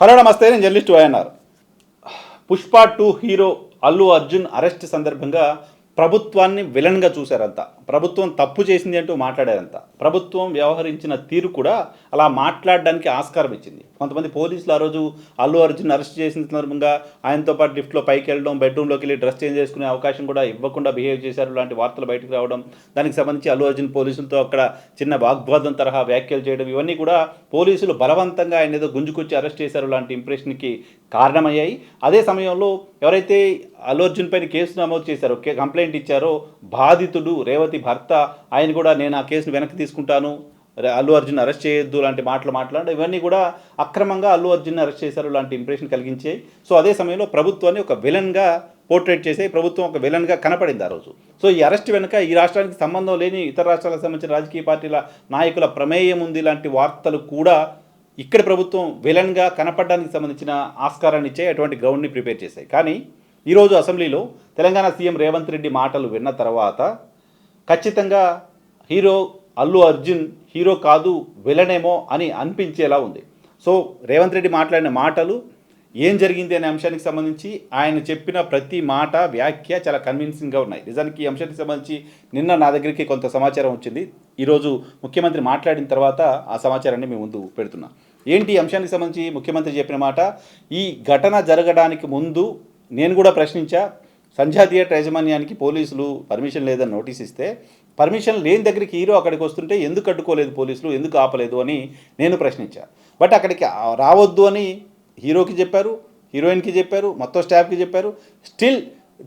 Hello నమస్తే నేను journalist YNR Pushpa two hero Allu Arjun arrest సందర్భంగా ప్రభుత్వాన్ని విలన్గా చూశారంతా ప్రభుత్వం తప్పు చేసింది అంటూ మాట్లాడారంతా ప్రభుత్వం వ్యవహరించిన తీరు కూడా అలా మాట్లాడడానికి ఆస్కారం ఇచ్చింది. కొంతమంది పోలీసులు ఆ రోజు అల్లు అర్జున్ అరెస్ట్ చేసిన సందర్భంగా ఆయనతో పాటు లిఫ్ట్లో పైకి వెళ్ళడం బెడ్రూమ్లోకి వెళ్ళి డ్రెస్ చేంజ్ చేసుకునే అవకాశం కూడా ఇవ్వకుండా బిహేవ్ చేశారు. లాంటి వార్తలు బయటకు రావడం దానికి సంబంధించి అల్లు అర్జున్ పోలీసులతో అక్కడ చిన్న వాగ్వాదం తరహా వ్యాఖ్యలు చేయడం ఇవన్నీ కూడా పోలీసులు బలవంతంగా ఆయన ఏదో గుంజుకొచ్చి అరెస్ట్ చేశారు లాంటి ఇంప్రెషన్కి కారణమయ్యాయి. అదే సమయంలో ఎవరైతే అల్లు అర్జున్ పైన కేసు నమోదు చేశారో కంప్లైంట్ ఇచ్చారో బాధితుడు రేవతి భర్త ఆయన కూడా నేను ఆ కేసును వెనక్కి తీసుకుంటాను. అల్లు అర్జున్ అరెస్ట్ చేయొద్దు లాంటి మాటలు మాట్లాడడం ఇవన్నీ కూడా అక్రమంగా అల్లు అర్జున్ అరెస్ట్ చేశారు లాంటి ఇంప్రెషన్ కలిగించాయి. సో అదే సమయంలో ప్రభుత్వాన్ని ఒక విలన్గా పోర్ట్రేట్ చేసే ప్రభుత్వం ఒక విలన్గా కనపడింది ఆ రోజు. సో ఈ అరెస్ట్ వెనుక ఈ రాష్ట్రానికి సంబంధం లేని ఇతర రాష్ట్రాలకు సంబంధించిన రాజకీయ పార్టీల నాయకుల ప్రమేయం ఉంది లాంటి వార్తలు కూడా ఇక్కడ ప్రభుత్వం విలన్గా కనపడడానికి సంబంధించిన ఆస్కారాన్ని ఇచ్చే అటువంటి గ్రౌండ్ని ప్రిపేర్ చేశాయి. కానీ ఈరోజు అసెంబ్లీలో తెలంగాణ సీఎం రేవంత్ రెడ్డి మాటలు విన్న తర్వాత ఖచ్చితంగా హీరో అల్లు అర్జున్ హీరో కాదు విలనేమో అని అనిపించేలా ఉంది. సో రేవంత్ రెడ్డి మాట్లాడిన మాటలు ఏం జరిగింది అనే అంశానికి సంబంధించి ఆయన చెప్పిన ప్రతి మాట వ్యాఖ్య చాలా కన్విన్సింగ్గా ఉన్నాయి. నిజానికి ఈ అంశానికి సంబంధించి నిన్న నా దగ్గరికి కొంత సమాచారం వచ్చింది. ఈరోజు ముఖ్యమంత్రి మాట్లాడిన తర్వాత ఆ సమాచారాన్ని మేము ముందు పెడుతున్నాం. ఏంటి ఈ అంశానికి సంబంధించి ముఖ్యమంత్రి చెప్పిన మాట? ఈ ఘటన జరగడానికి ముందు నేను కూడా ప్రశ్నించా సంధ్యా థియేటర్ యాజమాన్యానికి పోలీసులు పర్మిషన్ లేదని నోటీస్ ఇస్తే పర్మిషన్ లేని దగ్గరికి హీరో అక్కడికి వస్తుంటే ఎందుకు అడ్డుకోలేదు పోలీసులు ఎందుకు ఆపలేదు అని నేను ప్రశ్నించాను బట్ అక్కడికి రావద్దు అని హీరోకి చెప్పారు హీరోయిన్కి చెప్పారు మొత్తం స్టాఫ్కి చెప్పారు. స్టిల్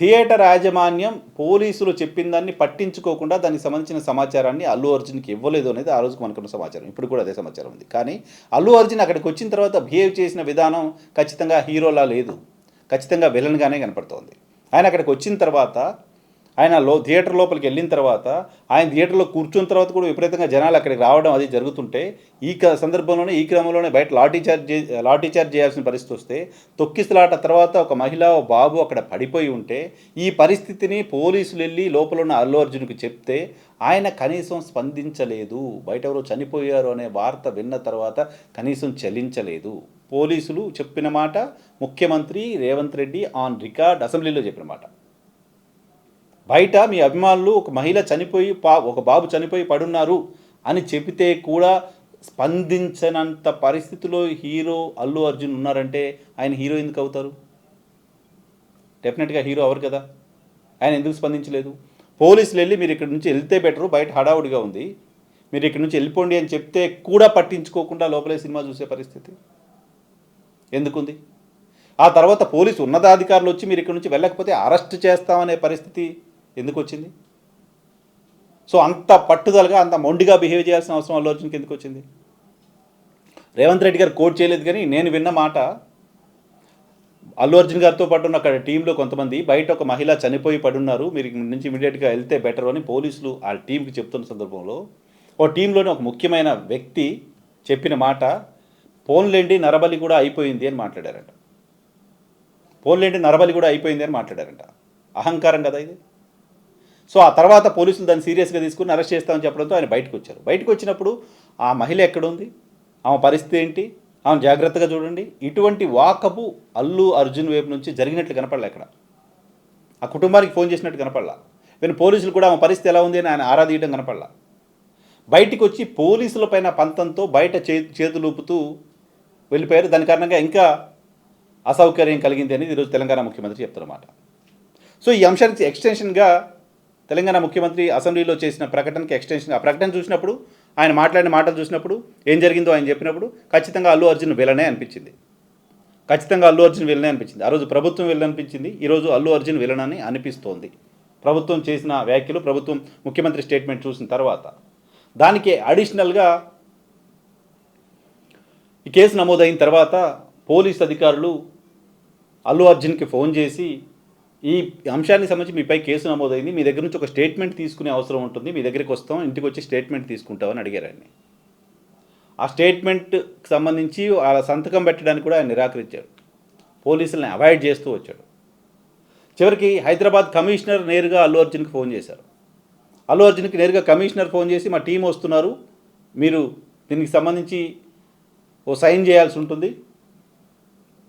థియేటర్ యాజమాన్యం పోలీసులు చెప్పిన దాన్ని పట్టించుకోకుండా దానికి సంబంధించిన సమాచారాన్ని అల్లు అర్జున్కి ఇవ్వలేదు అనేది ఆ రోజుకు మనకున్న సమాచారం. ఇప్పుడు కూడా అదే సమాచారం ఉంది. కానీ అల్లు అర్జున్ అక్కడికి వచ్చిన తర్వాత బిహేవ్ చేసిన విధానం ఖచ్చితంగా హీరోలా లేదు. ఖచ్చితంగా విలన్గానే కనపడుతోంది. ఆయన అక్కడికి వచ్చిన తర్వాత ఆయన లో థియేటర్ లోపలికి వెళ్ళిన తర్వాత ఆయన థియేటర్లో కూర్చున్న తర్వాత కూడా విపరీతంగా జనాలు అక్కడికి రావడం అది జరుగుతుంటే ఈ క- సందర్భంలోనే ఈ క్రమంలోనే బయట లాఠీ చార్జ్ లాఠీ చార్జ్ చేయాల్సిన పరిస్థితి వస్తే తొక్కిసలాట తర్వాత ఒక మహిళ బాబు అక్కడ పడిపోయి ఉంటే ఈ పరిస్థితిని పోలీసులు వెళ్ళి లోపల ఉన్న అల్లు అర్జున్కి చెప్తే ఆయన కనీసం స్పందించలేదు. బయట ఎవరో చనిపోయారు అనే వార్త విన్న తర్వాత కనీసం చలించలేదు. పోలీసులు చెప్పిన మాట ముఖ్యమంత్రి రేవంత్ రెడ్డి ఆన్ రికార్డ్ అసెంబ్లీలో చెప్పిన మాట. బయట మీ అభిమానులు ఒక మహిళ చనిపోయి పా ఒక బాబు చనిపోయి పడున్నారు అని చెబితే కూడా స్పందించనంత పరిస్థితిలో హీరో అల్లు అర్జున్ ఉన్నారంటే ఆయన హీరో ఎందుకు అవుతారు? డెఫినెట్గా హీరో అవరు కదా. ఆయన ఎందుకు స్పందించలేదు? పోలీసులు వెళ్ళి మీరు ఇక్కడ నుంచి వెళ్తే బెటరు బయట హడావుడిగా ఉంది. మీరు ఇక్కడ నుంచి వెళ్ళిపోండి అని చెప్తే కూడా పట్టించుకోకుండా లోపలే సినిమా చూసే పరిస్థితి. ఎందుకుంది? ఆ తర్వాత పోలీసు ఉన్నతాధికారులు వచ్చి మీరు ఇక్కడ నుంచి వెళ్ళకపోతే అరెస్ట్ చేస్తామనే పరిస్థితి ఎందుకు వచ్చింది సో అంత పట్టుదలగా అంత మొండిగా బిహేవ్ చేయాల్సిన అవసరం అల్లు అర్జున్కి ఎందుకు వచ్చింది రేవంత్ రెడ్డి గారు కోట్ చేయలేదు కానీ నేను విన్న మాట అల్లు అర్జున్ గారితో పాటు ఉన్న అక్కడ టీంలో కొంతమంది బయట ఒక మహిళ చనిపోయి పడున్నారు మీరు నుంచి ఇమీడియట్గా వెళ్తే బెటర్ అని పోలీసులు ఆ టీంకి చెప్తున్న సందర్భంలో ఓ టీంలోని ఒక ముఖ్యమైన వ్యక్తి చెప్పిన మాట పోన్లేండి నరబలి కూడా అయిపోయింది అని మాట్లాడారంట. పోన్లేండి నరబలి కూడా అయిపోయింది అని మాట్లాడారంట. అహంకారం కదా ఇది. సో ఆ తర్వాత పోలీసులు దాన్ని సీరియస్గా తీసుకుని అరెస్ట్ చేస్తామని చెప్పడంతో ఆయన బయటకు వచ్చారు. బయటకు వచ్చినప్పుడు ఆ మహిళ ఎక్కడుంది? ఆమె పరిస్థితి ఏంటి? ఆమె జాగ్రత్తగా చూడండి. ఇటువంటి వాకపు అల్లు అర్జున్ వైపు నుంచి జరిగినట్లు కనపడలే అక్కడ. ఆ కుటుంబానికి ఫోన్ చేసినట్టు కనపడలా. నేను పోలీసులు కూడా ఆమె పరిస్థితి ఎలా ఉంది అని ఆయన ఆరాధీయడం కనపడలా. బయటికి వచ్చి పోలీసుల పైన పంతంతో బయట చే చేతులూపుతూ వెళ్ళిపోయారు. దాని కారణంగా ఇంకా అసౌకర్యం కలిగింది అనేది ఈరోజు తెలంగాణ ముఖ్యమంత్రి చెప్తారన్నమాట సో ఈ అంశానికి ఎక్స్టెన్షన్గా తెలంగాణ ముఖ్యమంత్రి అసెంబ్లీలో చేసిన ప్రకటనకి ఎక్స్టెన్షన్ ఆ ప్రకటన చూసినప్పుడు ఆయన మాట్లాడిన మాటలు చూసినప్పుడు ఏం జరిగిందో ఆయన చెప్పినప్పుడు ఖచ్చితంగా అల్లు అర్జున్ విలనే అనిపించింది. ఖచ్చితంగా అల్లు అర్జున్ వెళ్ళనే అనిపించింది. ఆ రోజు ప్రభుత్వం వెళ్ళనిపించింది ఈరోజు అల్లు అర్జున్ వెళ్ళనని అనిపిస్తోంది. ప్రభుత్వం చేసిన వ్యాఖ్యలు ప్రభుత్వం ముఖ్యమంత్రి స్టేట్మెంట్ చూసిన తర్వాత దానికి అడిషనల్గా ఈ కేసు నమోదైన తర్వాత పోలీస్ అధికారులు అల్లు అర్జున్కి ఫోన్ చేసి ఈ అంశానికి సంబంధించి మీపై కేసు నమోదైంది. మీ దగ్గర నుంచి ఒక స్టేట్మెంట్ తీసుకునే అవసరం ఉంటుంది. మీ దగ్గరికి వస్తాం. ఇంటికి వచ్చి స్టేట్మెంట్ తీసుకుంటామని అడిగారండి ఆ స్టేట్మెంట్కి సంబంధించి వాళ్ళ సంతకం పెట్టడానికి కూడా ఆయన నిరాకరించాడు పోలీసుల్ని అవాయిడ్ చేస్తూ వచ్చాడు. చివరికి హైదరాబాద్ కమిషనర్ నేరుగా అల్లు అర్జున్కి ఫోన్ చేశారు. అల్లు అర్జున్కి నేరుగా కమిషనర్ ఫోన్ చేసి మా టీం వస్తున్నారు. మీరు దీనికి సంబంధించి ఓ సైన్ చేయాల్సి ఉంటుంది.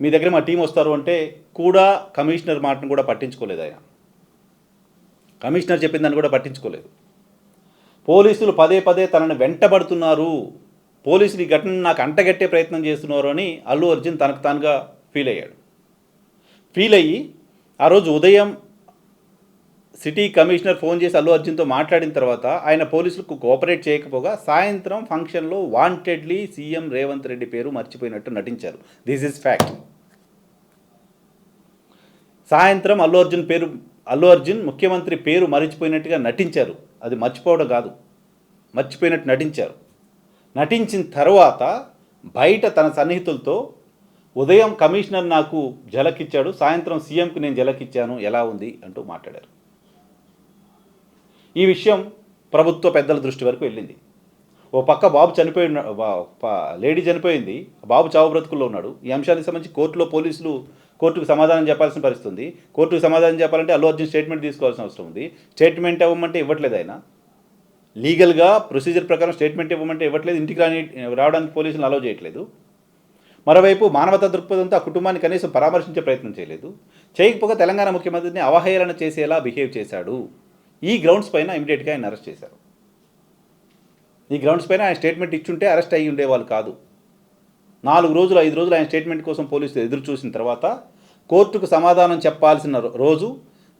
మీ దగ్గర మా టీం వస్తారు అంటే కూడా కమిషనర్ మాటను కూడా పట్టించుకోలేదు ఆయన. కమిషనర్ చెప్పిన దాన్ని కూడా పట్టించుకోలేదు. పోలీసులు పదే పదే తనను వెంటబడుతున్నారు. పోలీసులు ఈ ఘటనను నాకు అంటగట్టే ప్రయత్నం చేస్తున్నారు అని అల్లు అర్జున్ తనకు తానుగా ఫీల్ అయ్యాడు. ఫీల్ అయ్యి ఆ రోజు ఉదయం సిటీ కమిషనర్ ఫోన్ చేసి అల్లు అర్జున్తో మాట్లాడిన తర్వాత ఆయన పోలీసులకు కోఆపరేట్ చేయకపోగా సాయంత్రం ఫంక్షన్లో వాంటెడ్లీ సీఎం రేవంత్ రెడ్డి పేరు మర్చిపోయినట్టు నటించారు. దిస్ ఇస్ ఫ్యాక్ట్ సాయంత్రం అల్లు అర్జున్ పేరు అల్లు అర్జున్ ముఖ్యమంత్రి పేరు మరిచిపోయినట్టుగా నటించారు. అది మర్చిపోవడం కాదు. మర్చిపోయినట్టు నటించారు. నటించిన తర్వాత బయట తన సన్నిహితులతో ఉదయం కమిషనర్ నాకు జలకిచ్చాడు సాయంత్రం సీఎంకి నేను జలకిచ్చాను ఎలా ఉంది? అంటూ మాట్లాడారు. ఈ విషయం ప్రభుత్వ పెద్దల దృష్టి వరకు వెళ్ళింది. ఓ పక్క బాబు చనిపోయి లేడీ చనిపోయింది. బాబు చావు బ్రతుకుల్లో ఉన్నాడు. ఈ అంశానికి సంబంధించి కోర్టులో పోలీసులు కోర్టుకు సమాధానం చెప్పాల్సిన పరిస్థితి ఉంది. కోర్టుకు సమాధానం చెప్పాలంటే అల్లు అర్జున్ స్టేట్మెంట్ తీసుకోవాల్సిన అవసరం ఉంది. స్టేట్మెంట్ ఇవ్వమంటే ఇవ్వట్లేదు ఆయన. లీగల్గా ప్రొసీజర్ ప్రకారం స్టేట్మెంట్ ఇవ్వమంటే ఇవ్వట్లేదు. ఇంటికి రాని రావడానికి పోలీసులు అలౌ చేయట్లేదు. మరోవైపు మానవతా దృక్పథంతో ఆ కుటుంబాన్ని కనీసం పరామర్శించే ప్రయత్నం చేయలేదు. చేయకపోగా తెలంగాణ ముఖ్యమంత్రిని అవహేళన చేసేలా బిహేవ్ చేశాడు. ఈ గ్రౌండ్స్ పైన ఇమీడియట్గా ఆయన అరెస్ట్ చేశారు. ఈ గ్రౌండ్స్ పైన ఆయన స్టేట్మెంట్ ఇచ్చుంటే అరెస్ట్ అయ్యి ఉండేవాళ్ళు కాదు. నాలుగు రోజులు ఐదు రోజులు ఆయన స్టేట్మెంట్ కోసం పోలీసులు ఎదురు చూసిన తర్వాత కోర్టుకు సమాధానం చెప్పాల్సిన రో- రోజు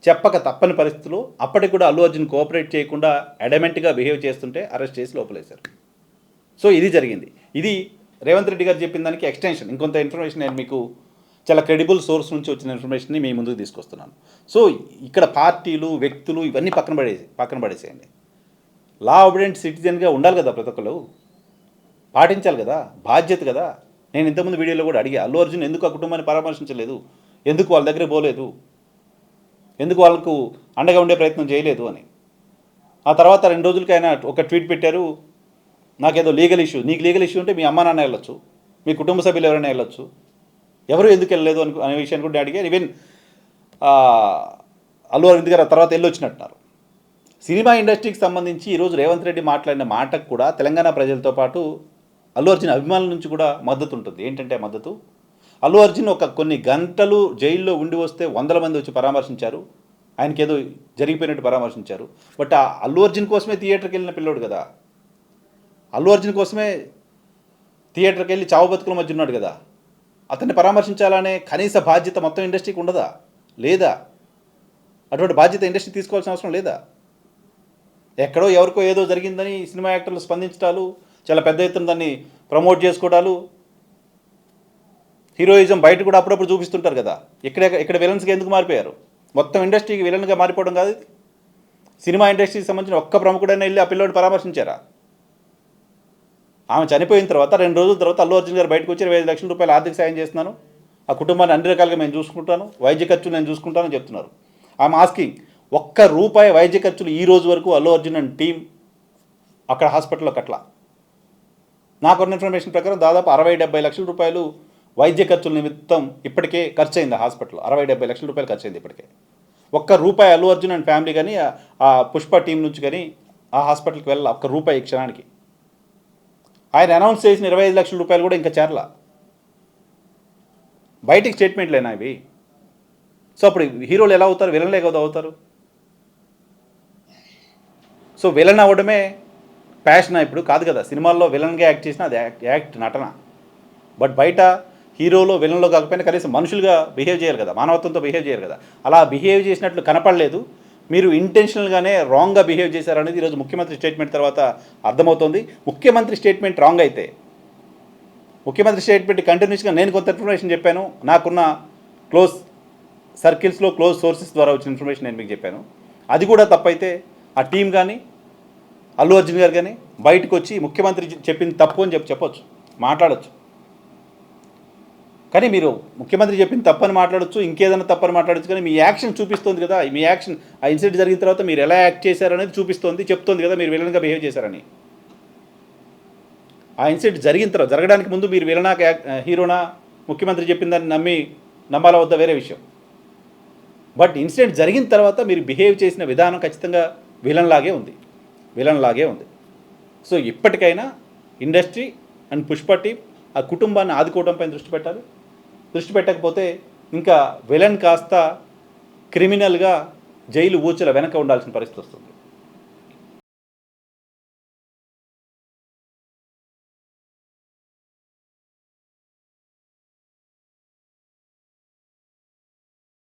చెప్పక తప్పని పరిస్థితుల్లో అప్పటికి కూడా అల్లు అర్జున్ కోఆపరేట్ చేయకుండా అడమెంట్గా బిహేవ్ చేస్తుంటే అరెస్ట్ చేసి లోపలేశారు. సో ఇది జరిగింది. ఇది రేవంత్ రెడ్డి గారు చెప్పిన దానికి ఎక్స్టెన్షన్. ఇంకొంత ఇన్ఫర్మేషన్ నేను మీకు చాలా క్రెడిబుల్ సోర్స్ నుంచి వచ్చిన ఇన్ఫర్మేషన్ని మీ ముందుకు తీసుకొస్తున్నాను. సో ఇక్కడ పార్టీలు వ్యక్తులు ఇవన్నీ పక్కన పడేసి పక్కన పడేసేయండి. లా ఒబిడెంట్ సిటిజన్గా ఉండాలి కదా ప్రతి ఒక్కరు పాటించాలి కదా? బాధ్యత కదా? నేను ఇంతకుముందు వీడియోలో కూడా అడిగా అల్లు అర్జున్ ఎందుకు ఆ కుటుంబాన్ని పరామర్శించలేదు? ఎందుకు వాళ్ళ దగ్గర పోలేదు? ఎందుకు వాళ్ళకు అండగా ఉండే ప్రయత్నం చేయలేదు అని. ఆ తర్వాత రెండు రోజులకి ఆయన ఒక ట్వీట్ పెట్టారు నాకేదో లీగల్ ఇష్యూ నీకు లీగల్ ఇష్యూ ఉంటే మీ అమ్మ నాన్న వెళ్ళొచ్చు మీ కుటుంబ సభ్యులు ఎవరైనా వెళ్ళొచ్చు ఎవరు ఎందుకు వెళ్ళలేదు అని అనే విషయాన్ని కూడా అడిగారు. ఈవెన్ అల్లు అరవింద్ గారు తర్వాత వెళ్ళొచ్చినట్టున్నారు. సినిమా ఇండస్ట్రీకి సంబంధించి ఈరోజు రేవంత్ రెడ్డి మాట్లాడిన మాటకు కూడా తెలంగాణ ప్రజలతో పాటు అల్లు అర్జున్ అభిమానుల నుంచి కూడా మద్దతు ఉంటుంది. ఏంటంటే మద్దతు? అల్లు అర్జున్ ఒక కొన్ని గంటలు జైల్లో ఉండి వస్తే వందల మంది వచ్చి పరామర్శించారు. ఆయనకి ఏదో జరిగిపోయినట్టు పరామర్శించారు. బట్ ఆ అల్లు అర్జున్ కోసమే థియేటర్కి వెళ్ళిన పిల్లోడు కదా. అల్లు అర్జున్ కోసమే థియేటర్కి వెళ్ళి చావు బతుకుల మధ్య ఉన్నాడు కదా. అతన్ని పరామర్శించాలనే కనీస బాధ్యత మొత్తం ఇండస్ట్రీకి ఉండదా? లేదా? అటువంటి బాధ్యత ఇండస్ట్రీ తీసుకోవాల్సిన అవసరం లేదా? ఎక్కడో ఎవరికో ఏదో జరిగిందని సినిమా యాక్టర్లు స్పందించడాలు చాలా పెద్ద ఎత్తున దాన్ని ప్రమోట్ చేసుకోవడాలు హీరోయిజం బయట కూడా అప్పుడప్పుడు చూపిస్తుంటారు కదా. ఇక్కడ ఇక్కడ విలన్స్గా ఎందుకు మారిపోయారు? మొత్తం ఇండస్ట్రీకి విలన్గా మారిపోవడం కాదు సినిమా ఇండస్ట్రీకి సంబంధించిన ఒక్క ప్రముఖుడైనా వెళ్ళి ఆ పిల్లోడిని పరామర్శించారా? ఆమె చనిపోయిన తర్వాత రెండు రోజుల తర్వాత అల్లు అర్జున్ గారు బయటకు వచ్చి ఇరవై ఐదు లక్షల రూపాయలు ఆర్థిక సాయం చేస్తున్నాను. ఆ కుటుంబాన్ని అన్ని రకాలుగా మేము చూసుకుంటాను. వైద్య ఖర్చులు నేను చూసుకుంటానని చెప్తున్నారు. ఆమె ఆస్కింగ్ ఒక్క రూపాయి వైద్య ఖర్చులు ఈ రోజు వరకు అల్లు అర్జున్ అండ్ టీం అక్కడ హాస్పిటల్లో కట్ల నాకున్న ఇన్ఫర్మేషన్ ప్రకారం దాదాపు అరవై డెబ్బై లక్షల రూపాయలు వైద్య ఖర్చుల నిమిత్తం ఇప్పటికే ఖర్చు అయింది హాస్పిటల్. అరవై డెబ్బై లక్షల రూపాయలు ఖర్చు అయింది ఇప్పటికే. ఒక్క రూపాయి అల్లు అర్జున్ అండ్ ఫ్యామిలీ కానీ ఆ- పుష్ప టీం నుంచి కానీ ఆ హాస్పిటల్కి వెళ్ళాలి ఒక్క రూపాయి ఈ క్షణానికి. ఆయన అనౌన్స్ చేసిన ఇరవై ఐదు లక్షల రూపాయలు కూడా ఇంకా చేరలా. బయటికి స్టేట్మెంట్లేనా ఇవి? సో అప్పుడు హీరోలు ఎలా అవుతారు? విలన్లే కదా అవుతారు. సో విలన్ అవ్వడమే ప్యాషన్ ఇప్పుడు? కాదు కదా. సినిమాల్లో విలన్గా యాక్ట్ చేసిన అది యాక్ట్ యాక్ట్ నటన. బట్ బయట హీరోలో విలన్లో కాకపోయినా కనీసం మనుషులుగా బిహేవ్ చేయాలి కదా మానవత్వంతో బిహేవ్ చేయాలి కదా. అలా బిహేవ్ చేసినట్లు కనపడలేదు. మీరు ఇంటెన్షనల్గానే రాంగ్గా బిహేవ్ చేశారనేది ఈరోజు ముఖ్యమంత్రి స్టేట్మెంట్ తర్వాత అర్థమవుతోంది. ముఖ్యమంత్రి స్టేట్మెంట్ రాంగ్ అయితే ముఖ్యమంత్రి స్టేట్మెంట్ కంటిన్యూస్గా నేను కొంత ఇన్ఫర్మేషన్ చెప్పాను. నాకున్న క్లోజ్ సర్కిల్స్లో క్లోజ్ సోర్సెస్ ద్వారా వచ్చిన ఇన్ఫర్మేషన్ నేను మీకు చెప్పాను. అది కూడా తప్పైతే ఆ టీం కానీ అల్లు అర్జున్ గారు కానీ బయటకు వచ్చి ముఖ్యమంత్రి చెప్పింది తప్పు అని చెప్పి చెప్పొచ్చు మాట్లాడొచ్చు. కానీ మీరు ముఖ్యమంత్రి చెప్పింది తప్పని మాట్లాడొచ్చు ఇంకేదైనా తప్పని మాట్లాడొచ్చు కానీ మీ యాక్షన్ చూపిస్తుంది కదా. మీ యాక్షన్ ఆ ఇన్సిడెంట్ జరిగిన తర్వాత మీరు ఎలా యాక్ట్ చేశారనేది చూపిస్తుంది చెప్తోంది కదా మీరు విలన్గా బిహేవ్ చేశారని. ఆ ఇన్సిడెంట్ జరిగిన తర్వాత జరగడానికి ముందు మీరు విలనా హీరోనా ముఖ్యమంత్రి చెప్పిందని నమ్మి నమ్మాలా వద్ద వేరే విషయం. బట్ ఇన్సిడెంట్ జరిగిన తర్వాత మీరు బిహేవ్ చేసిన విధానం ఖచ్చితంగా విలన్ లాగే ఉంది. విలన్ లాగే ఉంది. సో ఇప్పటికైనా ఇండస్ట్రీ అండ్ పుష్ప టీం ఆ కుటుంబాన్ని ఆదుకోవడంపై దృష్టి పెట్టాలి. దృష్టి పెట్టకపోతే ఇంకా విలన్ కాస్త క్రిమినల్గా జైలు ఊచల వెనక ఉండాల్సిన పరిస్థితి వస్తుంది.